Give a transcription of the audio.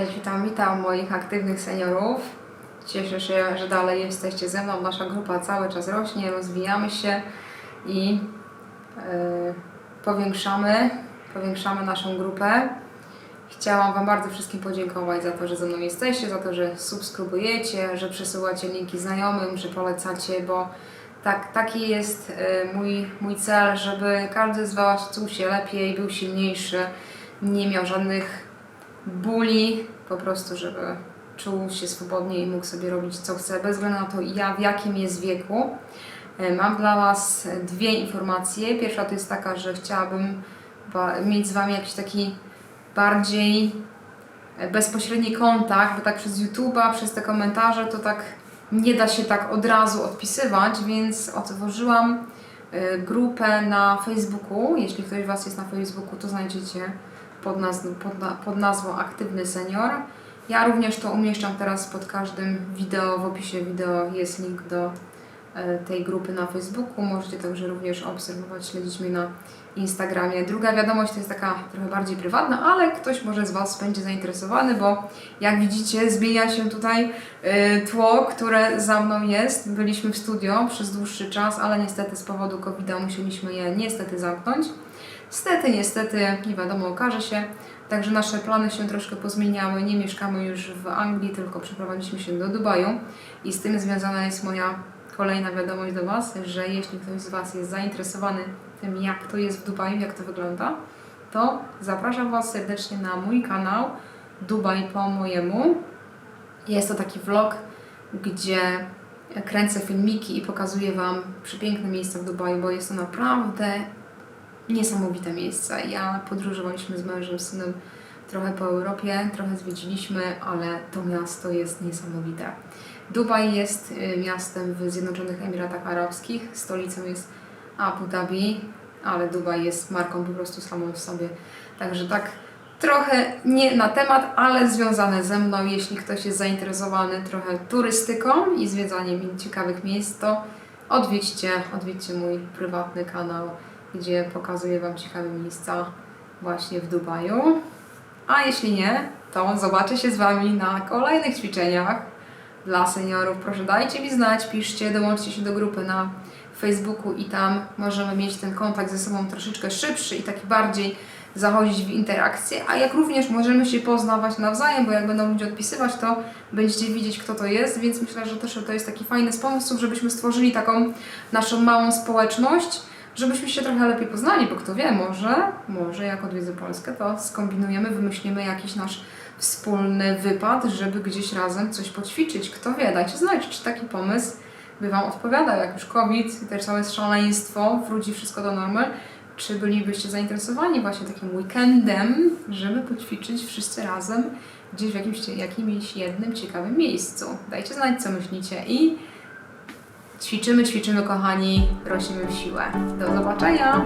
witam, witam moich aktywnych seniorów. Cieszę się, że dalej jesteście ze mną. Nasza grupa cały czas rośnie, rozwijamy się i e, powiększamy, powiększamy naszą grupę. Chciałam Wam bardzo wszystkim podziękować za to, że ze mną jesteście, za to, że subskrybujecie, że przesyłacie linki znajomym, że polecacie, bo tak, taki jest e, mój, mój cel, żeby każdy z Was czuł się lepiej, był silniejszy, nie miał żadnych bóli, po prostu, żeby czuł się swobodnie i mógł sobie robić co chce, bez względu na to, ja w jakim jest wieku. E, Mam dla Was dwie informacje. Pierwsza to jest taka, że chciałabym mieć z Wami jakiś taki bardziej e, bezpośredni kontakt, bo tak przez YouTube'a, przez te komentarze to tak nie da się tak od razu odpisywać, więc otworzyłam e, grupę na Facebooku. Jeśli ktoś z Was jest na Facebooku, to znajdziecie pod, naz- pod, na- pod nazwą Aktywny Senior. Ja również to umieszczam teraz pod każdym wideo. W opisie wideo jest link do tej grupy na Facebooku. Możecie także również obserwować, śledzić mnie na Instagramie. Druga wiadomość to jest taka trochę bardziej prywatna, ale ktoś może z Was będzie zainteresowany, bo jak widzicie zmienia się tutaj e, tło, które za mną jest. Byliśmy w studio przez dłuższy czas, ale niestety z powodu covid musieliśmy je niestety zamknąć. Niestety, niestety, nie wiadomo, okaże się. Także nasze plany się troszkę pozmieniały. Nie mieszkamy już w Anglii, tylko przeprowadziliśmy się do Dubaju. I z tym związana jest moja kolejna wiadomość do Was, że jeśli ktoś z Was jest zainteresowany tym, jak to jest w Dubaju, jak to wygląda, to zapraszam Was serdecznie na mój kanał Dubaj po mojemu. Jest to taki vlog, gdzie kręcę filmiki i pokazuję Wam przepiękne miejsca w Dubaju, bo jest to naprawdę niesamowite miejsca. Ja podróżowaliśmy z mężem, z synem trochę po Europie, trochę zwiedziliśmy, ale to miasto jest niesamowite. Dubaj jest y, miastem w Zjednoczonych Emiratach Arabskich, stolicą jest Abu Dhabi, ale Dubaj jest marką po prostu samą w sobie. Także tak trochę nie na temat, ale związane ze mną. Jeśli ktoś jest zainteresowany trochę turystyką i zwiedzaniem ciekawych miejsc, to odwiedźcie, odwiedźcie mój prywatny kanał, gdzie pokazuję Wam ciekawe miejsca właśnie w Dubaju. A jeśli nie, to zobaczę się z Wami na kolejnych ćwiczeniach. Dla seniorów. Proszę dajcie mi znać, piszcie, dołączcie się do grupy na Facebooku i tam możemy mieć ten kontakt ze sobą troszeczkę szybszy i taki bardziej zachodzić w interakcję, a jak również możemy się poznawać nawzajem, bo jak będą ludzie odpisywać, to będziecie widzieć, kto to jest, więc myślę, że też to jest taki fajny sposób, żebyśmy stworzyli taką naszą małą społeczność, żebyśmy się trochę lepiej poznali, bo kto wie, może, może jak odwiedzę Polskę, to skombinujemy, wymyślimy jakiś nasz wspólny wypad, żeby gdzieś razem coś poćwiczyć. Kto wie, dajcie znać, czy taki pomysł by Wam odpowiadał, jak już COVID i też całe szaleństwo, wróci wszystko do normy, czy bylibyście zainteresowani właśnie takim weekendem, żeby poćwiczyć wszyscy razem gdzieś w jakimś, jakimś jednym ciekawym miejscu. Dajcie znać, co myślicie i ćwiczymy, ćwiczymy, kochani, rośniemy w siłę. Do zobaczenia!